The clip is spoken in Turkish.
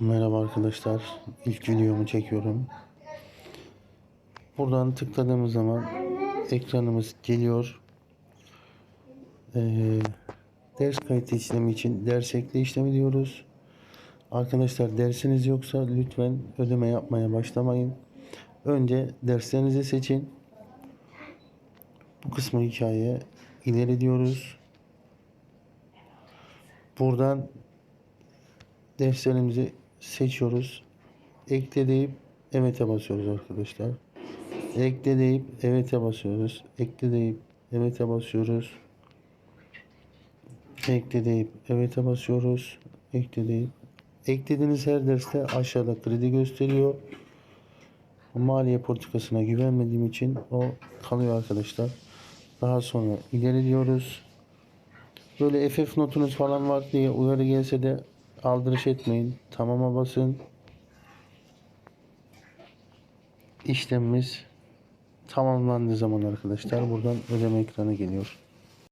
Merhaba arkadaşlar. İlk videomu çekiyorum. Buradan tıkladığımız zaman ekranımız geliyor. Ee, ders kayıt işlemi için ders ekle işlemi diyoruz. Arkadaşlar dersiniz yoksa lütfen ödeme yapmaya başlamayın. Önce derslerinizi seçin. Bu kısmı hikaye ileri diyoruz. Buradan derslerimizi seçiyoruz. Ekle deyip evet'e basıyoruz arkadaşlar. Ekle deyip evet'e basıyoruz. Ekle deyip evet'e basıyoruz. Ekle deyip evet'e basıyoruz. Ekle deyip eklediğiniz her derste aşağıda kredi gösteriyor. Maliye politikasına güvenmediğim için o kalıyor arkadaşlar. Daha sonra ileri diyoruz. Böyle FF notunuz falan var diye uyarı gelse de aldırış etmeyin. Tamama basın. İşlemimiz tamamlandığı zaman arkadaşlar buradan ödeme ekranı geliyor.